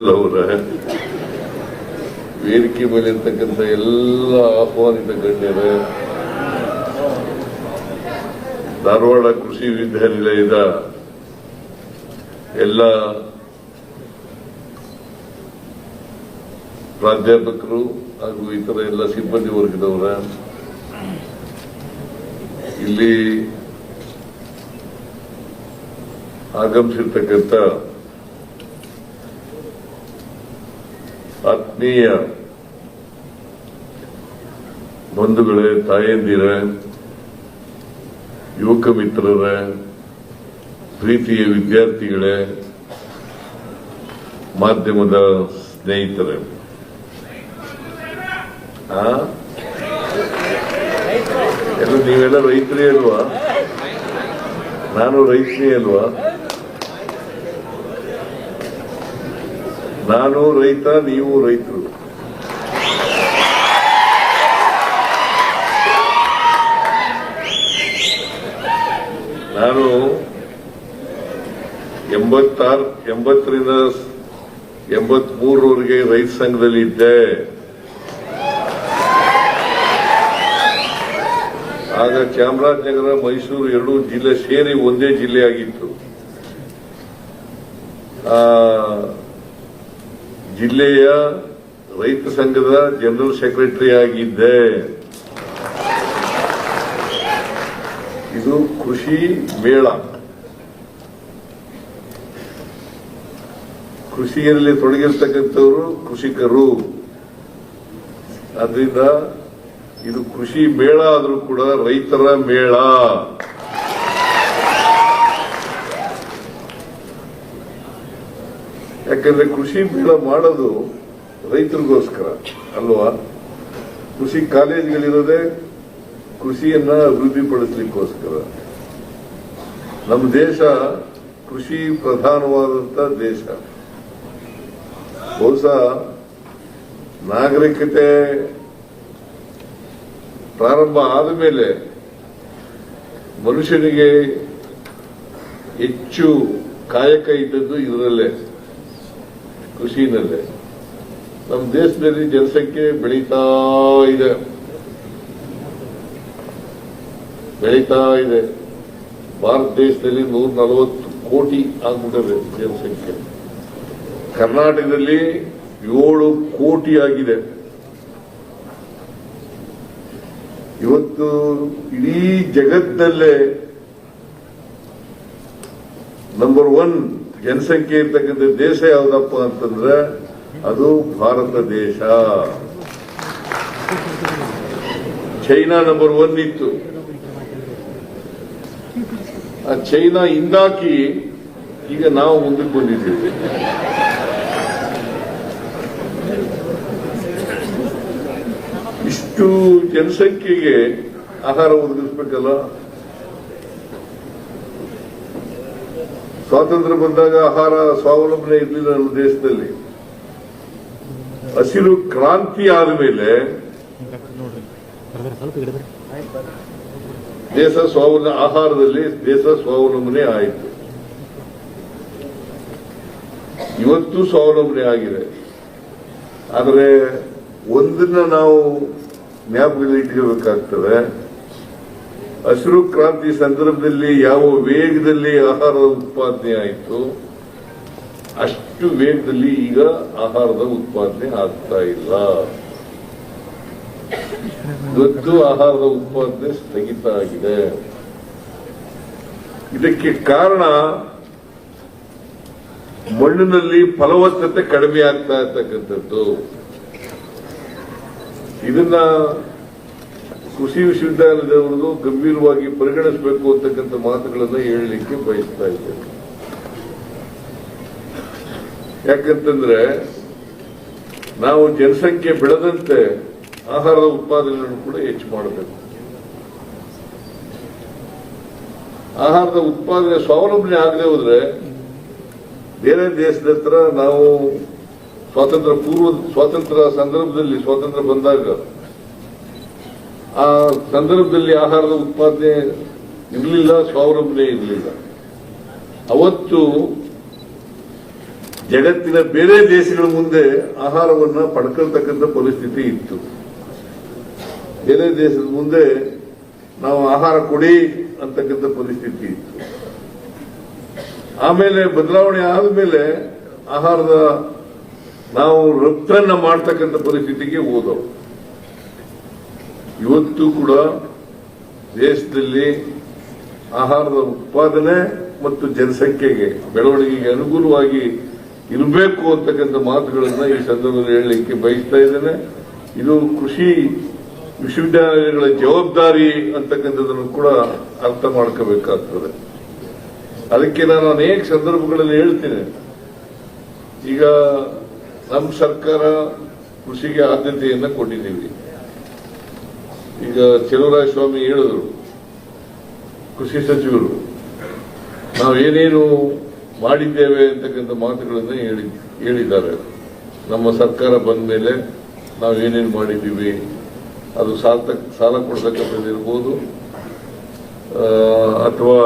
ಅವರ ವೇದಿಕೆ ಮೇಲೆ ಇರ್ತಕ್ಕಂಥ ಎಲ್ಲ ಆಹ್ವಾನಿತ ಗಣ್ಯರ ಧಾರವಾಡ ಕೃಷಿ ವಿದ್ಯಾನಿಲಯದ ಎಲ್ಲ ಪ್ರಾಧ್ಯಾಪಕರು ಹಾಗೂ ಇತರ ಎಲ್ಲ ಸಿಬ್ಬಂದಿ ವರ್ಗದವರ, ಇಲ್ಲಿ ಆಗಮಿಸಿರ್ತಕ್ಕಂಥ ಆತ್ಮೀಯ ಬಂಧುಗಳೇ, ತಾಯಂದಿರ ಯುವಕ ಮಿತ್ರರ ಪ್ರೀತಿಯ ವಿದ್ಯಾರ್ಥಿಗಳೇ, ಮಾಧ್ಯಮದ ಸ್ನೇಹಿತರೆ? ಎಲ್ಲ ನೀವೆಲ್ಲ ರೈತರೇ ಅಲ್ವಾ? ನಾನು ರೈತನೇ ಅಲ್ವಾ? ನಾನು ರೈತ, ನೀವು ರೈತರು. ನಾನು ಎಂಬತ್ತಾರು, ಎಂಬತ್ತರಿಂದ ಎಂಬತ್ಮೂರವರೆಗೆ ರೈತ ಸಂಘದಲ್ಲಿ ಇದ್ದೆ. ಆಗ ಚಾಮರಾಜನಗರ, ಮೈಸೂರು ಎರಡೂ ಜಿಲ್ಲೆ ಸೇರಿ ಒಂದೇ ಜಿಲ್ಲೆಯಾಗಿತ್ತು ಜಿಲ್ಲೆಯ ರೈತ ಸಂಘದ ಜನರಲ್ ಸೆಕ್ರೆಟರಿ ಆಗಿದ್ದೆ. ಇದು ಕೃಷಿ ಮೇಳ. ಕೃಷಿಯಲ್ಲಿ ತೊಡಗಿರ್ತಕ್ಕಂಥವರು ಕೃಷಿಕರು. ಅದರಿಂದ ಇದು ಕೃಷಿ ಮೇಳ ಆದರೂ ಕೂಡ ರೈತರ ಮೇಳ. ಯಾಕಂದ್ರೆ ಕೃಷಿ ಮೇಳ ಮಾಡೋದು ರೈತರಿಗೋಸ್ಕರ, ಅಲ್ವಾ? ಕೃಷಿ ಕಾಲೇಜ್ಗಳಿರೋದೇ ಕೃಷಿಯನ್ನ ಅಭಿವೃದ್ಧಿಪಡಿಸಲಿಕ್ಕೋಸ್ಕರ. ನಮ್ಮ ದೇಶ ಕೃಷಿ ಪ್ರಧಾನವಾದಂತ ದೇಶ. ಬಹುಶಃ ನಾಗರಿಕತೆ ಪ್ರಾರಂಭ ಆದ ಮೇಲೆ ಮನುಷ್ಯನಿಗೆ ಹೆಚ್ಚು ಕಾಯಕ ಇದ್ದದ್ದು ಇದರಲ್ಲೇ. ಕೃಷಿನಲ್ಲೇ ನಮ್ಮ ದೇಶದಲ್ಲಿ ಜನಸಂಖ್ಯೆ ಬೆಳೀತಾ ಇದೆ. ಬೆಳೀತಾ ಇದೆ. ಭಾರತ ದೇಶದಲ್ಲಿ ನೂರ ನಲವತ್ತು ಕೋಟಿ ಆಗ್ಬಿಟ್ಟಿದೆ ಜನಸಂಖ್ಯೆ. ಕರ್ನಾಟಕದಲ್ಲಿ ಏಳು ಕೋಟಿ ಆಗಿದೆ. ಇವತ್ತು ಇಡೀ ಜಗತ್ತಿನಲ್ಲೇ ನಂಬರ್ ಒನ್ ಜನಸಂಖ್ಯೆ ಇರ್ತಕ್ಕಂಥ ದೇಶ ಯಾವುದಪ್ಪ ಅಂತಂದ್ರೆ ಅದು ಭಾರತ ದೇಶ. ಚೈನಾ ನಂಬರ್ ಒನ್ ಇತ್ತು. ಆ ಚೈನಾ ಹಿಂದಾಕಿ ಈಗ ನಾವು ಮುಂದಕ್ಕೆ ಬಂದಿದ್ದೇವೆ. ಇಷ್ಟು ಜನಸಂಖ್ಯೆಗೆ ಆಹಾರ ಒದಗಿಸ್ಬೇಕಲ್ಲ? ಸ್ವಾತಂತ್ರ್ಯ ಬಂದಾಗ ಆಹಾರ ಸ್ವಾವಲಂಬನೆ ಇರಲಿಲ್ಲ ನಮ್ಮ ದೇಶದಲ್ಲಿ. ಹಸಿರು ಕ್ರಾಂತಿ ಆದ ಮೇಲೆ. ದೇಶ ಸ್ವಾವಲಂಬ ಆಹಾರದಲ್ಲಿ ದೇಶ ಸ್ವಾವಲಂಬನೆ ಆಯಿತು. ಇವತ್ತು ಸ್ವಾವಲಂಬನೆ ಆಗಿದೆ. ಆದರೆ ಒಂದನ್ನ ನಾವು ಜ್ಞಾಪಕದಲ್ಲಿ ಇಟ್ಕೋಬೇಕಾಗ್ತದೆ ಹಸಿರು ಕ್ರಾಂತಿ ಸಂದರ್ಭದಲ್ಲಿ ಯಾವ ವೇಗದಲ್ಲಿ ಆಹಾರದ ಉತ್ಪಾದನೆ ಆಯಿತು? ಅಷ್ಟು ವೇಗದಲ್ಲಿ ಈಗ ಆಹಾರದ ಉತ್ಪಾದನೆ ಆಗ್ತಾ ಇಲ್ಲ. ಇವತ್ತು ಆಹಾರದ ಉತ್ಪಾದನೆ ಸ್ಥಗಿತ ಆಗಿದೆ. ಇದಕ್ಕೆ ಕಾರಣ ಮಣ್ಣಿನಲ್ಲಿ ಫಲವತ್ತತೆ ಕಡಿಮೆ ಆಗ್ತಾ ಇರ್ತಕ್ಕಂಥದ್ದು. ಇದನ್ನ ಕೃಷಿ ವಿಶ್ವವಿದ್ಯಾಲಯದವರದು ಗಂಭೀರವಾಗಿ ಪರಿಗಣಿಸಬೇಕು ಅಂತಕ್ಕಂಥ ಮಾತುಗಳನ್ನು ಹೇಳಲಿಕ್ಕೆ ಬಯಸ್ತಾ ಇದ್ದೇನೆ. ಯಾಕಂತಂದ್ರೆ, ನಾವು ಜನಸಂಖ್ಯೆ ಬೆಳೆದಂತೆ ಆಹಾರದ ಉತ್ಪಾದನೆಯನ್ನು ಕೂಡ ಹೆಚ್ಚು ಮಾಡಬೇಕು. ಆಹಾರದ ಉತ್ಪಾದನೆ ಸ್ವಾವಲಂಬನೆ ಆಗದೆ ಹೋದ್ರೆ ಬೇರೆ ದೇಶದ ಹತ್ರ ನಾವು ಸ್ವಾತಂತ್ರ್ಯ ಪೂರ್ವ, ಸ್ವಾತಂತ್ರ್ಯ ಸಂದರ್ಭದಲ್ಲಿ ಸ್ವಾತಂತ್ರ್ಯ ಬಂದಾಗ ಆ ಸಂದರ್ಭದಲ್ಲಿ ಆಹಾರದ ಉತ್ಪಾದನೆ ಇರಲಿಲ್ಲ, ಸ್ವಾವಲಂಬನೆ ಇರಲಿಲ್ಲ. ಅವತ್ತು ಜಗತ್ತಿನ ಬೇರೆ ದೇಶಗಳ ಮುಂದೆ ಆಹಾರವನ್ನು ಪಡ್ಕೊಳ್ತಕ್ಕಂಥ ಪರಿಸ್ಥಿತಿ ಇತ್ತು. ಬೇರೆ ದೇಶದ ಮುಂದೆ ನಾವು ಆಹಾರ ಕೊಡಿ ಅಂತಕ್ಕಂಥ ಪರಿಸ್ಥಿತಿ ಇತ್ತು. ಆಮೇಲೆ ಬದಲಾವಣೆ ಆದಮೇಲೆ ಆಹಾರದ ನಾವು ರಫ್ತನ್ನ ಮಾಡ್ತಕ್ಕಂಥ ಪರಿಸ್ಥಿತಿಗೆ ಹೋದವು. ಇವತ್ತು ಕೂಡ ದೇಶದಲ್ಲಿ ಆಹಾರದ ಉತ್ಪಾದನೆ ಮತ್ತು ಜನಸಂಖ್ಯೆಗೆ, ಬೆಳವಣಿಗೆಗೆ ಅನುಗುಣವಾಗಿ ಇರಬೇಕು ಅಂತಕ್ಕಂಥ ಮಾತುಗಳನ್ನು ಈ ಸಂದರ್ಭದಲ್ಲಿ ಹೇಳಲಿಕ್ಕೆ ಬಯಸ್ತಾ ಇದ್ದೇನೆ. ಇದು ಕೃಷಿ ವಿಶ್ವವಿದ್ಯಾಲಯಗಳ ಜವಾಬ್ದಾರಿ ಅಂತಕ್ಕಂಥದ್ದನ್ನು ಕೂಡ ಅರ್ಥ ಮಾಡ್ಕೋಬೇಕಾಗ್ತದೆ. ಅದಕ್ಕೆ ನಾನು ಅನೇಕ ಸಂದರ್ಭಗಳಲ್ಲಿ ಹೇಳ್ತೇನೆ. ಈಗ ನಮ್ಮ ಸರ್ಕಾರ ಕೃಷಿಗೆ ಆದ್ಯತೆಯನ್ನು ಕೊಟ್ಟಿದ್ದೀವಿ. ಈಗ ಚೆಲುವರಾಯ ಸ್ವಾಮಿ ಹೇಳಿದ್ರು, ಕೃಷಿ ಸಚಿವರು, ನಾವು ಏನೇನು ಮಾಡಿದ್ದೇವೆ ಅಂತಕ್ಕಂಥ ಮಾತುಗಳನ್ನು ಹೇಳಿ, ಹೇಳಿದ್ದಾರೆ ನಮ್ಮ ಸರ್ಕಾರ ಬಂದ ಮೇಲೆ ನಾವು ಏನೇನು ಮಾಡಿದ್ದೀವಿ, ಅದು ಸಾಲ ತಕ್- ಸಾಲ ಕೊಡ್ತಕ್ಕಂಥದ್ದಿರ್ಬೋದು ಅಥವಾ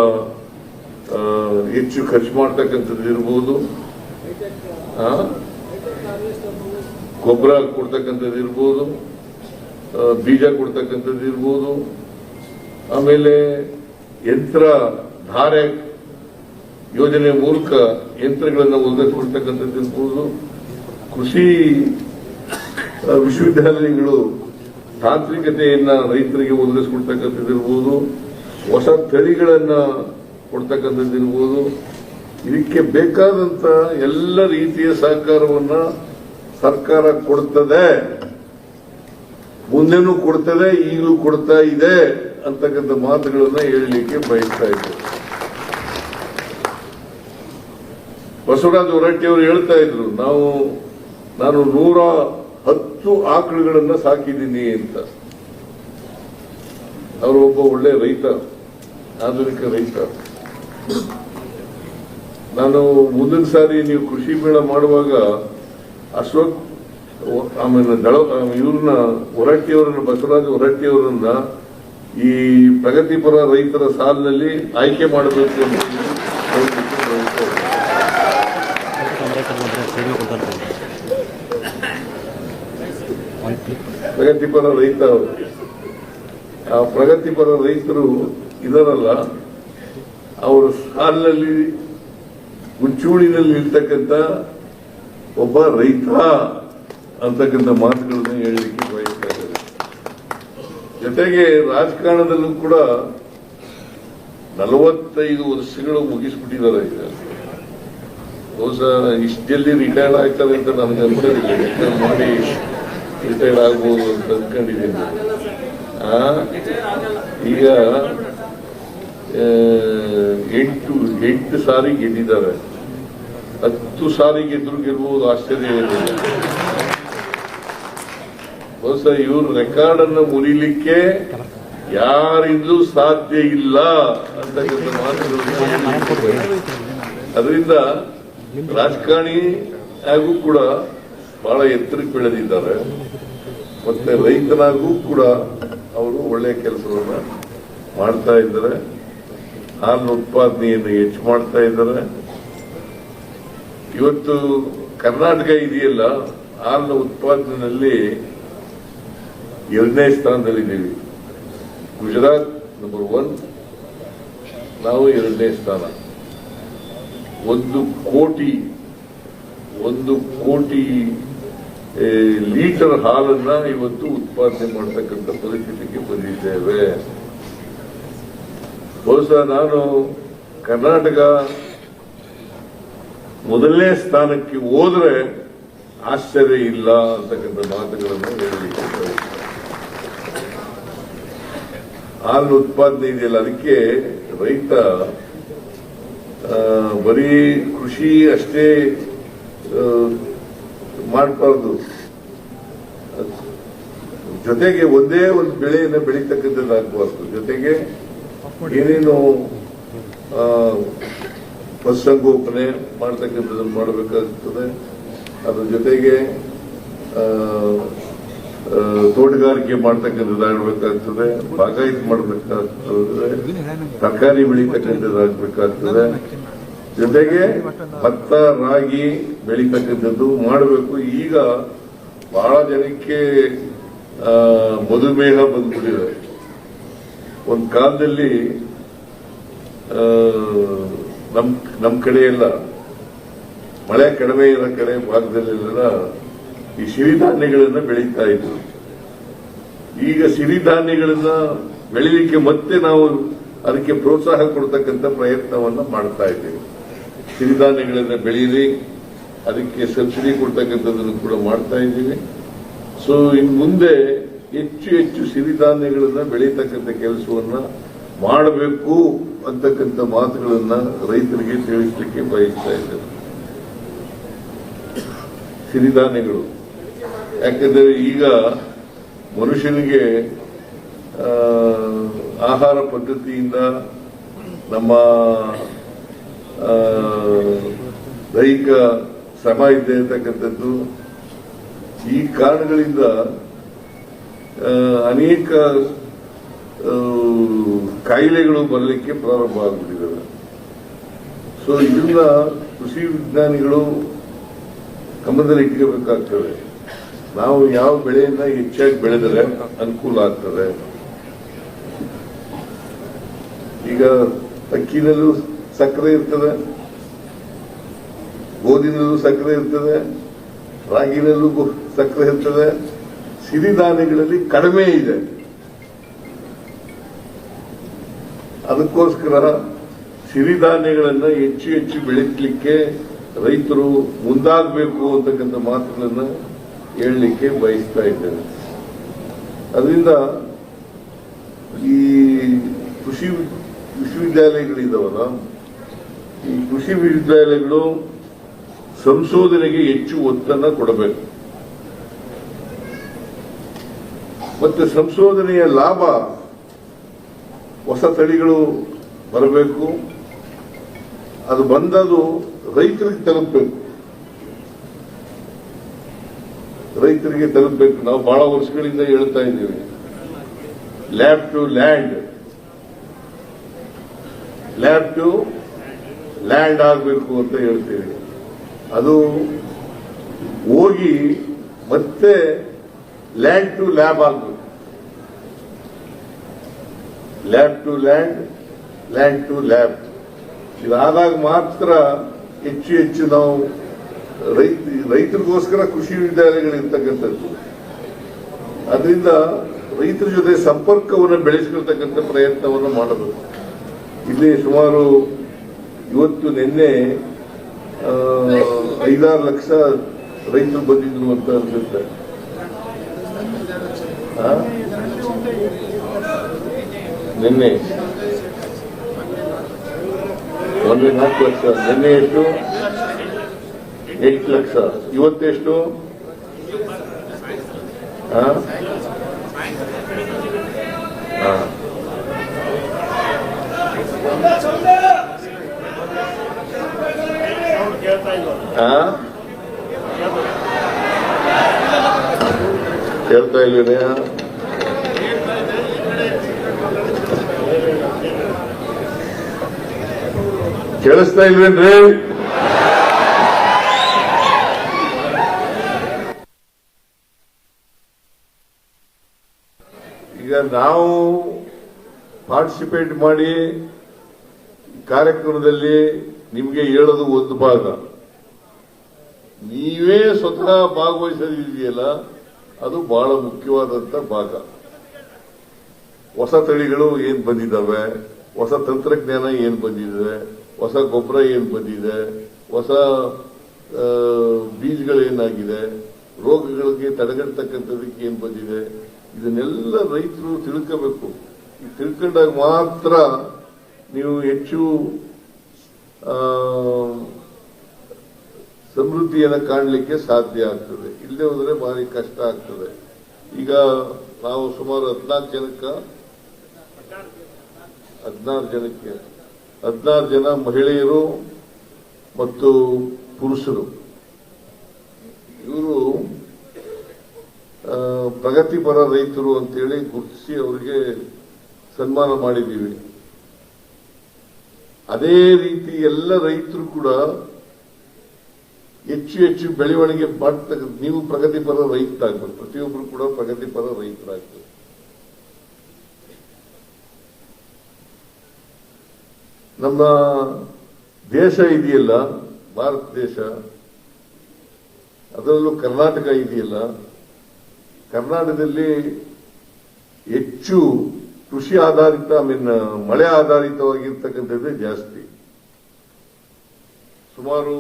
ಹೆಚ್ಚು ಖರ್ಚು ಮಾಡ್ತಕ್ಕಂಥದ್ದು ಇರ್ಬೋದು? ಗೊಬ್ಬರ ಕೊಡ್ತಕ್ಕಂಥದ್ದು ಇರ್ಬೋದು ಬೀಜ ಕೊಡ್ತಕ್ಕಂಥದ್ದು ಇರ್ಬೋದು. ಆಮೇಲೆ ಯಂತ್ರ, ಧಾರೆ ಯೋಜನೆ ಮೂಲಕ ಯಂತ್ರಗಳನ್ನು ಒದಗಿಸ್ಕೊಡ್ತಕ್ಕಂಥದ್ದು ಇರ್ಬೋದು. ಕೃಷಿ ವಿಶ್ವವಿದ್ಯಾಲಯಗಳು ತಾಂತ್ರಿಕತೆಯನ್ನ ರೈತರಿಗೆ ಒದಗಿಸ್ಕೊಡ್ತಕ್ಕಂಥದ್ದು ಇರ್ಬೋದು. ಹೊಸ ತಳಿಗಳನ್ನ ಕೊಡ್ತಕ್ಕಂಥದ್ದು ಇರ್ಬೋದು. ಇದಕ್ಕೆ ಬೇಕಾದಂತ ಎಲ್ಲ ರೀತಿಯ ಸಹಕಾರವನ್ನ ಸರ್ಕಾರ ಕೊಡ್ತದೆ. ಮುಂದೆನೂ ಕೊಡ್ತದೆ, ಈಗಲೂ ಕೊಡ್ತಾ ಇದೆ ಅಂತಕ್ಕಂಥ ಮಾತುಗಳನ್ನ ಹೇಳಲಿಕ್ಕೆ ಬಯಸ್ತಾ ಇದ್ದೆ. ಬಸವರಾಜ ಹೊರಟ್ಟಿ ಅವರು ಹೇಳ್ತಾ ಇದ್ರು, ನಾವು, ನಾನು ನೂರ ಹತ್ತು ಆಕಳುಗಳನ್ನ ಸಾಕಿದ್ದೀನಿ ಅಂತ. ಅವರು ಒಬ್ಬ ಒಳ್ಳೆ ರೈತ, ಆಧುನಿಕ ರೈತ. ನಾನು ಮುಂದಿನ ಸಾರಿ ನೀವು ಕೃಷಿ ಮೇಳ ಮಾಡುವಾಗ ಅಶೋಕ್ ಆಮೇಲೆ ದಳ ಇವ್ರನ್ನ ಹೊರಟ್ಟಿಯವರನ್ನ ಬಸವರಾಜ ಹೊರಟ್ಟಿಯವರನ್ನ ಈ ಪ್ರಗತಿಪರ ರೈತರ ಸಾಲಿನಲ್ಲಿ ಆಯ್ಕೆ ಮಾಡಬೇಕು. ಪ್ರಗತಿಪರ ರೈತ ಆ ಪ್ರಗತಿಪರ ರೈತರು ಇದರಲ್ಲ, ಅವರ ಸಾಲಿನಲ್ಲಿ ಮುಂಚೂಣಿನಲ್ಲಿ ಇರ್ತಕ್ಕಂಥ ಒಬ್ಬ ರೈತ ಅಂತಕ್ಕಂಥ ಮಾತುಗಳನ್ನು ಹೇಳಲಿಕ್ಕೆ ಬಯಸ್ತಾ ಇದ್ದಾರೆ ಜೊತೆಗೆ ರಾಜಕಾರಣದಲ್ಲೂ ಕೂಡ ನಲವತ್ತೈದು ವರ್ಷಗಳು ಮುಗಿಸ್ಬಿಟ್ಟಿದ್ದಾರೆ ಈಗ. ಬಹುಶಃ ಇಷ್ಟು ಜಲ್ದಿ ರಿಟೈರ್ಡ್ ಆಗ್ತಾರೆ ಅಂತ ನನಗೆ ಅನ್ಕೊಂಡಿಲ್ಲ ಮಾಡಿ ರಿಟೈರ್ಡ್ ಆಗ್ಬೋದು ಅಂತ ಅನ್ಕೊಂಡಿದ್ದೀನಿ. ಆ, ಈಗ ಎಂಟು ಎಂಟು ಸಾರಿ ಗೆದ್ದಿದ್ದಾರೆ. ಹತ್ತು ಸಾರಿ ಗೆದ್ರು ಗೆಲ್ಬಹುದು ಆಶ್ಚರ್ಯ ಏನಿಲ್ಲ. ಬಹುಶಃ ಇವರು ರೆಕಾರ್ಡ್ ಅನ್ನು ಮುರಿಲಿಕ್ಕೆ ಯಾರಿಂದಲೂ ಸಾಧ್ಯ ಇಲ್ಲ ಅಂತಕ್ಕಂಥ ಮಾತುಗಳು ಅದರಿಂದ ರಾಜಕಾರಣಿ ಹಾಗೂ ಕೂಡ ಬಹಳ ಎತ್ತರಕ್ಕೆ ಬೆಳೆದಿದ್ದಾರೆ ಮತ್ತೆ ರೈತನಾಗೂ ಕೂಡ ಅವರು ಒಳ್ಳೆಯ ಕೆಲಸವನ್ನ ಮಾಡ್ತಾ ಇದ್ದಾರೆ. ಹಾಲು ಉತ್ಪಾದನೆಯನ್ನು ಹೆಚ್ಚು ಮಾಡ್ತಾ ಇದ್ದಾರೆ. ಇವತ್ತು ಕರ್ನಾಟಕ ಇದೆಯಲ್ಲ, ಹಾಲಿನ ಉತ್ಪಾದನೆಯಲ್ಲಿ ಎರಡನೇ ಸ್ಥಾನದಲ್ಲಿದ್ದೀವಿ ಗುಜರಾತ್ ನಂಬರ್ ಒನ್ ನಾವು ಎರಡನೇ ಸ್ಥಾನ. ಒಂದು ಕೋಟಿ ಒಂದು ಕೋಟಿ ಲೀಟರ್ ಹಾಲನ್ನ ಇವತ್ತು ಉತ್ಪಾದನೆ ಮಾಡತಕ್ಕಂಥ ಪರಿಸ್ಥಿತಿಗೆ ಬಂದಿದ್ದೇವೆ. ಬಹುಶಃ ನಾನು ಕರ್ನಾಟಕ ಮೊದಲನೇ ಸ್ಥಾನಕ್ಕೆ ಹೋದ್ರೆ ಆಶ್ಚರ್ಯ ಇಲ್ಲ ಅಂತಕ್ಕಂಥ ಮಾತುಗಳನ್ನು ಹೇಳಲಿಕ್ಕೆ. ಹಾಲು ಉತ್ಪಾದನೆ ಇದೆಯಲ್ಲ? ಅದಕ್ಕೆ ರೈತ ಬರೀ ಕೃಷಿ ಅಷ್ಟೇ ಮಾಡಬಾರ್ದು. ಜೊತೆಗೆ ಒಂದೇ ಒಂದು ಬೆಳೆಯನ್ನು ಬೆಳೀತಕ್ಕಂಥದ್ದಾಗಬಾರ್ದು ಜೊತೆಗೆ ಏನೇನು ಪಶುಸಂಗೋಪನೆ ಮಾಡ್ತಕ್ಕಂಥದ್ದನ್ನು ಮಾಡಬೇಕಾಗ್ತದೆ. ಅದ್ರ ಜೊತೆಗೆ ತೋಟಗಾರಿಕೆ ಮಾಡ್ತಕ್ಕಂಥದ್ದಾಗಬೇಕಾಗ್ತದೆ ಬಾಗಾಯತ್ ಮಾಡಬೇಕಾಗ್ತದೆ, ತರಕಾರಿ ಬೆಳೀತಕ್ಕಂಥದ್ದಾಗಬೇಕಾಗ್ತದೆ ಜೊತೆಗೆ ಭತ್ತ, ರಾಗಿ ಬೆಳೀತಕ್ಕಂಥದ್ದು ಮಾಡಬೇಕು. ಈಗ ಬಹಳ ಜನಕ್ಕೆ ಮಧುಮೇಹ ಬಂದ್ಬಿಟ್ಟಿದೆ. ಒಂದು ಕಾಲದಲ್ಲಿ ನಮ್ ನಮ್ ಕಡೆ ಎಲ್ಲ ಮಳೆ ಕಡಿಮೆ ಇರೋ ಕಡೆ ಭಾಗದಲ್ಲೆಲ್ಲ ಈ ಸಿರಿಧಾನ್ಯಗಳನ್ನ ಬೆಳೀತಾ ಇದ್ರು ಈಗ ಸಿರಿಧಾನ್ಯಗಳನ್ನ ಬೆಳೀಲಿಕ್ಕೆ ಮತ್ತೆ ನಾವು ಅದಕ್ಕೆ ಪ್ರೋತ್ಸಾಹ ಕೊಡ್ತಕ್ಕಂಥ ಪ್ರಯತ್ನವನ್ನ ಮಾಡ್ತಾ ಇದ್ದೇವೆ. ಸಿರಿಧಾನ್ಯಗಳನ್ನ ಬೆಳೀಲಿ ಅದಕ್ಕೆ ಸಬ್ಸಿಡಿ ಕೊಡ್ತಕ್ಕಂಥದ್ದನ್ನು ಕೂಡ ಮಾಡ್ತಾ ಇದ್ದೀವಿ. ಸೊ ಇನ್ ಮುಂದೆ ಹೆಚ್ಚು ಹೆಚ್ಚು ಸಿರಿಧಾನ್ಯಗಳನ್ನ ಬೆಳೀತಕ್ಕಂಥ ಕೆಲಸವನ್ನ ಮಾಡಬೇಕು ಅಂತಕ್ಕಂಥ ಮಾತುಗಳನ್ನ ರೈತರಿಗೆ ತಿಳಿಸಲಿಕ್ಕೆ ಬಯಸ್ತಾ ಇದ್ದೇವೆ ಸಿರಿಧಾನ್ಯಗಳು. ಯಾಕಂದ್ರೆ ಈಗ ಮನುಷ್ಯನಿಗೆ ಆಹಾರ ಪದ್ಧತಿಯಿಂದ ನಮ್ಮ ದೈಹಿಕ ಶ್ರಮ ಇದೆ ಅಂತಕ್ಕಂಥದ್ದು ಈ ಕಾರಣಗಳಿಂದ ಅನೇಕ ಕಾಯಿಲೆಗಳು ಬರಲಿಕ್ಕೆ ಪ್ರಾರಂಭ ಆಗ್ಬಿಟ್ಟಿದ್ದಾವೆ. ಸೊ ಇದನ್ನ ಕೃಷಿ ವಿಜ್ಞಾನಿಗಳು ಗಮನದಲ್ಲಿ ಇಟ್ಕೋಬೇಕಾಗ್ತದೆ ನಾವು ಯಾವ ಬೆಳೆಯನ್ನ ಹೆಚ್ಚಾಗಿ ಬೆಳೆದರೆ ಅನುಕೂಲ ಆಗ್ತದೆ? ಈಗ ಅಕ್ಕಿನಲ್ಲೂ ಸಕ್ಕರೆ ಇರ್ತದೆ, ಗೋಧಿನಲ್ಲೂ ಸಕ್ಕರೆ ಇರ್ತದೆ ರಾಗಿನಲ್ಲೂ ಸಕ್ಕರೆ ಇರ್ತದೆ, ಸಿರಿಧಾನ್ಯಗಳಲ್ಲಿ ಕಡಿಮೆ ಇದೆ. ಅದಕ್ಕೋಸ್ಕರ ಸಿರಿಧಾನ್ಯಗಳನ್ನ ಹೆಚ್ಚು ಹೆಚ್ಚು ಬೆಳೆಸಲಿಕ್ಕೆ ರೈತರು ಮುಂದಾಗಬೇಕು ಅಂತಕ್ಕಂಥ ಮಾತುಗಳನ್ನ ಹೇಳಲಿಕ್ಕೆ ಬಯಸ್ತಾ ಇದ್ದೇನೆ. ಅದರಿಂದ ಈ ಕೃಷಿ ವಿಶ್ವವಿದ್ಯಾಲಯಗಳಿದಾವಲ್ಲ, ಈ ಕೃಷಿ ವಿಶ್ವವಿದ್ಯಾಲಯಗಳು ಸಂಶೋಧನೆಗೆ ಹೆಚ್ಚು ಒತ್ತನ್ನ ಕೊಡಬೇಕು. ಮತ್ತೆ ಸಂಶೋಧನೆಯ ಲಾಭ ಹೊಸ ತಳಿಗಳು ಬರಬೇಕು. ಅದು ಬಂದದು ರೈತರಿಗೆ ತಲುಪಬೇಕು. ರೈತರಿಗೆ ತಲುಪಬೇಕು. ನಾವು ಬಹಳ ವರ್ಷಗಳಿಂದ ಹೇಳ್ತಾ ಇದ್ದೀವಿ. Lab to land lab to land ಆಗಬೇಕು ಅಂತ ಹೇಳ್ತೀವಿ. ಅದು ಹೋಗಿ ಮತ್ತೆ ಲ್ಯಾಂಡ್ ಟು ಲ್ಯಾಬ್ ಆಗಬೇಕು. Lab to land land to lab ಇದಾದಾಗ ಮಾತ್ರ ಹೆಚ್ಚು ಹೆಚ್ಚು ನಾವು ರೈತ, ರೈತರಿಗೋಸ್ಕರ ಕೃಷಿ ವಿದ್ಯಾಲಯಗಳಿರ್ತಕ್ಕಂಥದ್ದು. ಅದರಿಂದ ರೈತರ ಜೊತೆ ಸಂಪರ್ಕವನ್ನು ಬೆಳೆಸಿಕೊಳ್ತಕ್ಕಂಥ ಪ್ರಯತ್ನವನ್ನು ಮಾಡಬೇಕು. ಇಲ್ಲಿ ಸುಮಾರು ಇವತ್ತು ನಿನ್ನೆ ಐದಾರು ಲಕ್ಷ ರೈತರು ಬಂದಿದ್ರು ಅಂತ ಅನ್ಸುತ್ತೆ? ನಿನ್ನೆ. ಒಂದು ನಾಲ್ಕು ಲಕ್ಷ. ನಿನ್ನೆ ಎಷ್ಟು? ಎಂಟು ಲಕ್ಷ. ಇವತ್ತೆಷ್ಟು ಹೇಳ್ತಾ ಇಲ್ವೇನೆಯಾ ಕೇಳಿಸ್ತಾ ಇಲ್ವೇನ್ರಿ? ಈಗ ನಾವು ಪಾರ್ಟಿಸಿಪೇಟ್ ಮಾಡಿ ಕಾರ್ಯಕ್ರಮದಲ್ಲಿ ನಿಮಗೆ ಹೇಳೋದು ಒಂದು ಭಾಗ. ನೀವೇ ಸ್ವತಃ ಭಾಗವಹಿಸೋದಿದೆಯಲ್ಲ ಅದು ಬಹಳ ಮುಖ್ಯವಾದಂತ ಭಾಗ. ಹೊಸ ತಳಿಗಳು ಏನ್ ಬಂದಿದ್ದಾವೆ ಹೊಸ ತಂತ್ರಜ್ಞಾನ ಏನ್ ಬಂದಿದೆ, ಹೊಸ ಗೊಬ್ಬರ ಏನ್ ಬಂದಿದೆ, ಹೊಸ ಬೀಜಗಳೇನಾಗಿದೆ ರೋಗಗಳಿಗೆ ತಡೆಗಟ್ಟತಕ್ಕಂಥದಕ್ಕೆ ಏನ್ ಬಂದಿದೆ ಇದನ್ನೆಲ್ಲ ರೈತರು ತಿಳ್ಕೋಬೇಕು. ತಿಳ್ಕೊಂಡಾಗ ಮಾತ್ರ ನೀವು ಹೆಚ್ಚು ಸಮೃದ್ಧಿಯನ್ನು ಕಾಣಲಿಕ್ಕೆ ಸಾಧ್ಯ ಆಗ್ತದೆ. ಇಲ್ಲದೆ ಹೋದರೆ ಭಾರಿ ಕಷ್ಟ ಆಗ್ತದೆ. ಈಗ ನಾವು ಸುಮಾರು ಹದಿನಾಲ್ಕು ಜನಕ್ಕ, ಹದಿನಾರು ಜನಕ್ಕೆ, ಹದಿನಾರು ಜನ ಮಹಿಳೆಯರು ಮತ್ತು ಪುರುಷರು. ಇವರು ಪ್ರಗತಿಪರ ರೈತರು ಅಂತೇಳಿ ಗುರುತಿಸಿ ಅವರಿಗೆ ಸನ್ಮಾನ ಮಾಡಿದ್ದೀವಿ. ಅದೇ ರೀತಿ ಎಲ್ಲ ರೈತರು ಕೂಡ ಹೆಚ್ಚು ಹೆಚ್ಚು ಬೆಳವಣಿಗೆ ಮಾಡ್ತಕ್ಕ ನೀವು ಪ್ರಗತಿಪರ ರೈತರಾಗ್ಬೇಕು. ಪ್ರತಿಯೊಬ್ಬರು ಕೂಡ ಪ್ರಗತಿಪರ ರೈತರಾಗ್ಬೇಕು. ನಮ್ಮ ದೇಶ ಇದೆಯಲ್ಲ, ಭಾರತ ದೇಶ. ಅದರಲ್ಲೂ ಕರ್ನಾಟಕ ಇದೆಯಲ್ಲ. ಕರ್ನಾಟಕದಲ್ಲಿ ಹೆಚ್ಚು ಕೃಷಿ ಆಧಾರಿತ ಐ ಮೀನ್ ಮಳೆ ಆಧಾರಿತವಾಗಿರ್ತಕ್ಕಂಥದ್ದೇ ಜಾಸ್ತಿ. ಸುಮಾರು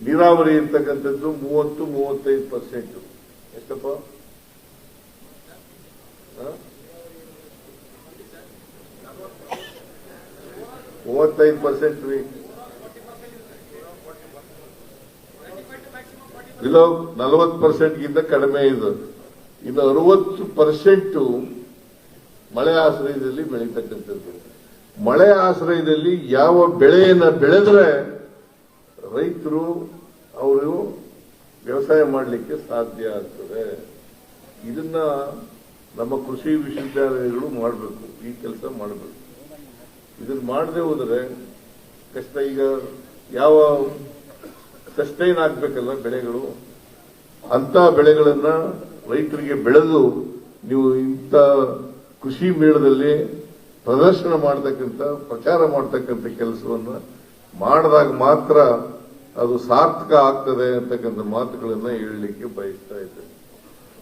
ನೀರಾವರಿ ಇರ್ತಕ್ಕಂಥದ್ದು ಮೂವತ್ತು, ಮೂವತ್ತೈದು ಪರ್ಸೆಂಟ್ ಎಷ್ಟಪ್ಪ? ಮೂವತ್ತೈದು ಪರ್ಸೆಂಟ್ ರೀ. ಬಿಲೋ ನಲವತ್ತು ಪರ್ಸೆಂಟ್ಗಿಂತ ಕಡಿಮೆ ಇದೆ. ಇನ್ನು ಅರವತ್ತು ಪರ್ಸೆಂಟ್ ಮಳೆ ಆಶ್ರಯದಲ್ಲಿ ಬೆಳೀತಕ್ಕಂಥದ್ದು. ಮಳೆ ಆಶ್ರಯದಲ್ಲಿ ಯಾವ ಬೆಳೆಯನ್ನ ಬೆಳೆದ್ರೆ ರೈತರು ಅವರು ವ್ಯವಸಾಯ ಮಾಡಲಿಕ್ಕೆ ಸಾಧ್ಯ ಆಗ್ತದೆ. ಇದನ್ನ ನಮ್ಮ ಕೃಷಿ ವಿಶ್ವವಿದ್ಯಾಲಯಗಳು ಮಾಡಬೇಕು, ಈ ಕೆಲಸ ಮಾಡಬೇಕು. ಇದನ್ನ ಮಾಡದೆ ಹೋದರೆ ಕಷ್ಟ ಈಗ ಯಾವ ಸಸ್ಟೈನ್ ಆಗ್ಬೇಕಲ್ಲ ಬೆಳೆಗಳು? ಅಂತ ಬೆಳೆಗಳನ್ನ ರೈತರಿಗೆ ಬೆಳೆದು ನೀವು ಇಂಥ ಕೃಷಿ ಮೇಳದಲ್ಲಿ ಪ್ರದರ್ಶನ ಮಾಡತಕ್ಕಂಥ, ಪ್ರಚಾರ ಮಾಡತಕ್ಕಂಥ ಕೆಲಸವನ್ನು ಮಾಡಿದಾಗ ಮಾತ್ರ ಅದು ಸಾರ್ಥಕ ಆಗ್ತದೆ ಅಂತಕ್ಕಂಥ ಮಾತುಗಳನ್ನು ಹೇಳಲಿಕ್ಕೆ ಬಯಸ್ತಾ ಇದ್ದೇನೆ.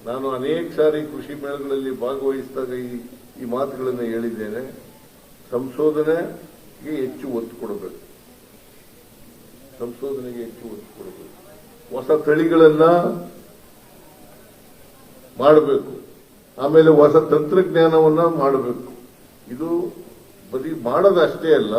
ನಾನು ಅನೇಕ ಸಾರಿ ಕೃಷಿ ಮೇಳಗಳಲ್ಲಿ ಭಾಗವಹಿಸಿದಾಗ ಈ ಈ ಮಾತುಗಳನ್ನು ಹೇಳಿದ್ದೇನೆ. ಸಂಶೋಧನೆಗೆ ಹೆಚ್ಚು ಒತ್ತು ಕೊಡಬೇಕು. ಸಂಶೋಧನೆಗೆ ಹೆಚ್ಚು ಒತ್ತು ಕೊಡಬೇಕು. ಹೊಸ ತಳಿಗಳನ್ನ ಮಾಡಬೇಕು. ಆಮೇಲೆ ಹೊಸ ತಂತ್ರಜ್ಞಾನವನ್ನ ಮಾಡಬೇಕು. ಇದು ಬರೀ ಮಾಡೋದಷ್ಟೇ ಅಲ್ಲ